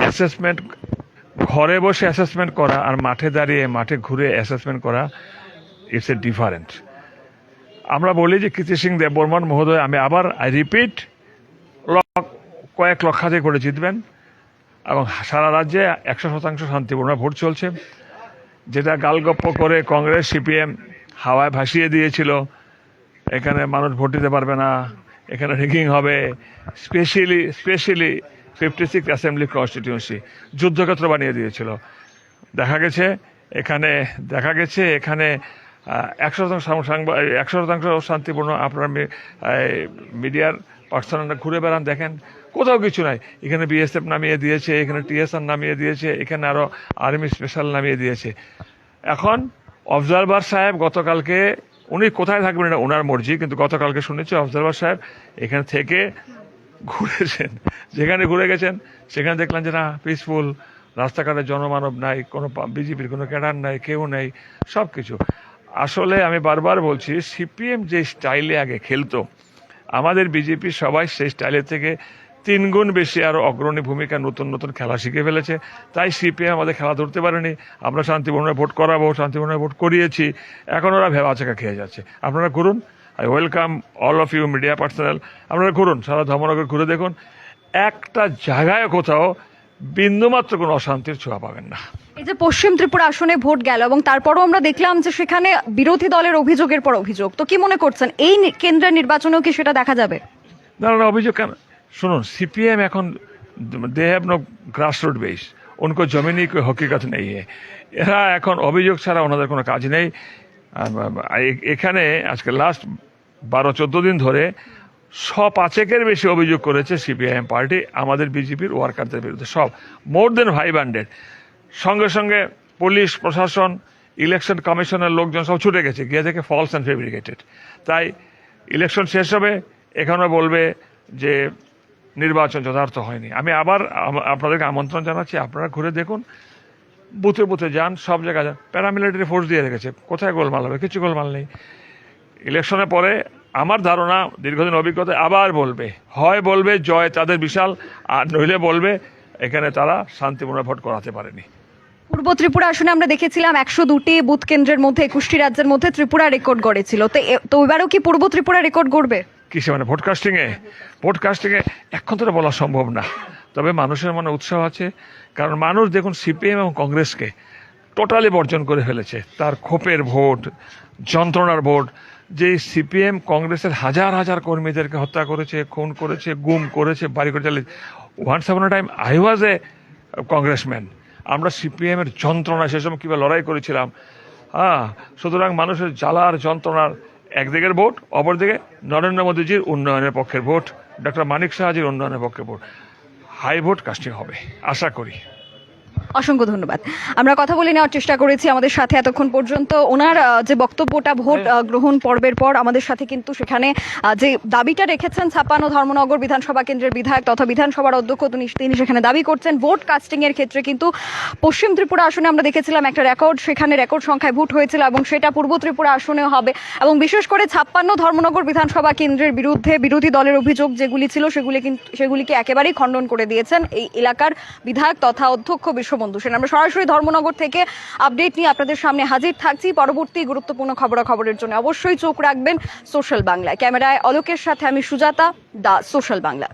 Assessment ঘরে বসে assessment করা আর মাঠে দাঁড়িয়ে, মাঠে ঘুরে অ্যাসেসমেন্ট করা ইটস এ ডিফারেন্ট আমরা বলি যে কীর্তি সিং দেব বর্মন মহোদয়, আমি আবার আই রিপিট কয়েক লক্ষাধিক করে জিতবেন এবং সারা রাজ্যে একশো শতাংশ শান্তিপূর্ণ ভোট চলছে। যেটা গালগপ্প করে কংগ্রেস, সিপিএম হাওয়ায় ভাসিয়ে দিয়েছিল। এখানে মানুষ ভোট দিতে পারবে না, এখানে রিগিং হবে। Specially specially fifty six assembly constituency যুদ্ধক্ষেত্র বানিয়ে দিয়েছিল। দেখা গেছে, এখানে, দেখা গেছে, এখানে একশো শতাংশ একশো শতাংশ শান্তিপূর্ণ আপনার মিডিয়ার পার্সোনালরা ঘুরে বেড়ান, দেখেন। কোথাও কিছু নাই। এখানে বিএসএফ নামিয়ে দিয়েছে, এখানে টিএসআর নামিয়ে দিয়েছে, এখানে আরও আর্মি স্পেশাল নামিয়ে দিয়েছে। এখন অবজারভার সাহেব গতকালকে, উনি কোথায় থাকবেন ওনার মর্জি, কিন্তু গতকালকে শুনেছি অবজারভার সাহেব এখানে থেকে ঘুরেছেন। যেখানে ঘুরে গেছেন, সেখানে দেখলাম যে না পিসফুল রাস্তাঘাটে জনমানব নাই, কোনো বিজেপির কোনো ক্যাডার নাই, কেউ নেই সব কিছু আসলে আমি বারবার বলছি, সিপিএম যে স্টাইলে আগে খেলতো, আমাদের বিজেপি সবাই সেই স্টাইলের থেকে তিনগুণ বেশি আরও অগ্রণী ভূমিকা নতুন নতুন খেলা শিখে ফেলেছে। তাই সিপিএম আমাদের খেলা ধরতে পারেনি। আমরা শান্তিপূর্ণ ভোট করাবো শান্তিপূর্ণ ভোট করিয়েছি। এখন ওরা ভেবা চাকা খেয়ে যাচ্ছে। আপনারা ঘুরুন I welcome all of you media personal আপনারা ঘুরুন সারা ধর্মনগর ঘুরে দেখুন। একটা জায়গায় কোথাও বিন্দুমাত্র কোনো অশান্তির ছোঁয়া পাবেন না। এই যে পশ্চিম ত্রিপুরা আসনে ভোট গেল এবং তারপরও আমরা দেখলাম যে সেখানে বিরোধী দলের অভিযোগের পর অভিযোগ। তো কি মনে করছেন এই কেন্দ্রের নির্বাচনেও কি সেটা দেখা যাবে? না না অভিযোগ কেন? শুনুন সিপিএম এখন they have no grassroot base উনকো জমিনি হকিকত নেই। এরা এখন অভিযোগ ছাড়া ওনাদের কোনো কাজ নেই। এখানে আজকে লাস্ট বারো, চোদ্দ দিন ধরে শ পাঁচেকের বেশি অভিযোগ করেছে সিপিআইএম পার্টি, আমাদের বিজেপির ওয়ার্কারদের বিরুদ্ধে, সব। মোর দেন ফাইভ হান্ড্রেড সঙ্গে সঙ্গে পুলিশ, প্রশাসন ইলেকশন কমিশনের লোকজন সব ছুটে গেছে, গিয়ে দেখে ফলস অ্যান্ড ফেব্রিকেটেড তাই ইলেকশন শেষ হবে, এখানে বলবে যে নির্বাচন যথার্থ হয়নি। আমি আবার আপনাদেরকে আমন্ত্রণ জানাচ্ছি, আপনারা ঘুরে দেখুন বুথে বুথে যান সব জায়গায় যান। প্যারামিলিটারি ফোর্স দিয়ে রেখেছে। কোথায় গোলমাল হবে? কিছু গোলমাল নেই। ইলেকশনের পরে আমার ধারণা দীর্ঘদিন অভিজ্ঞতা আবার বলবে। হয় বলবে জয় তাদের বিশাল আর নইলে বলবে এখানে তারা শান্তিপূর্ণ ভোট করাতে পারেনি। পূর্ব ত্রিপুরা আসনে আমরা দেখেছিলাম একশো দুটি বুথ কেন্দ্রের মধ্যে একুশটি রাজ্যের মধ্যে ত্রিপুরা রেকর্ড গড়েছিল। তো তো এবারও কি পূর্ব ত্রিপুরা রেকর্ড গড়বে? কিসে মানে ভোটকাস্টিং এ ভোটকাস্টিং এ এখন তো বলা সম্ভব না। তবে মানুষের মনে উৎসাহ আছে, কারণ মানুষ দেখুন সিপিএম এবং কংগ্রেসকে টোটালি বর্জন করে ফেলেছে। তার ক্ষোভের ভোট, যন্ত্রণার ভোট, যে সিপিএম কংগ্রেসের হাজার হাজার কর্মীদেরকে হত্যা করেছে, খুন করেছে, গুম করেছে, বাড়ি করে চালিয়ে one seven time I was a Congressman আমরা সিপিএমের যন্ত্রণা সে সময় কীভাবে লড়াই করেছিলাম। হ্যাঁ সুতরাং মানুষের জ্বালার যন্ত্রণার একদিকের ভোট অপরদিকে নরেন্দ্র মোদীজির উন্নয়নের পক্ষের ভোট ডক্টর মানিক সাহাজির উন্নয়নের পক্ষে ভোট। হাই ভোট কাস্টিং হবে আশা করি। অসংখ্য ধন্যবাদ। আমরা কথা বলে নেওয়ার চেষ্টা করেছি আমাদের সাথে এতক্ষণ পর্যন্ত। ওনার যে বক্তব্যটা ভোট গ্রহণ পর্বের পর আমাদের সাথে কিন্তু সেখানে যে দাবিটা রেখেছেন ছাপ্পান্ন ধর্মনগর বিধানসভা কেন্দ্রের বিধায়ক তথা বিধানসভার অধ্যক্ষ তিনি- তিনি সেখানে দাবি করছেন ভোট কাস্টিং এর ক্ষেত্রে কিন্তু পশ্চিম ত্রিপুরা আসনে আমরা দেখেছিলাম একটা রেকর্ড সেখানে রেকর্ড সংখ্যায় ভোট হয়েছিল এবং সেটা পূর্ব ত্রিপুরা আসনেও হবে। এবং বিশেষ করে ছাপ্পান্ন ধর্মনগর বিধানসভা কেন্দ্রের বিরুদ্ধে বিরোধী দলের অভিযোগ যেগুলি ছিল সেগুলি কিন্তু সেগুলিকে একেবারেই খণ্ডন করে দিয়েছেন এই এলাকার বিধায়ক তথা অধ্যক্ষ বিশ্ববন্ধু সেন, আমরা সরাসরি ধর্মনগর থেকে আপডেট নিয়ে আপনাদের সামনে হাজির থাকছি। পরবর্তী গুরুত্বপূর্ণ খবরাখবরের জন্য অবশ্যই চোখ রাখবেন সোশ্যাল বাংলায়। ক্যামেরায় অলোকের সাথে আমি সুজাতা, দা সোশ্যাল বাংলা।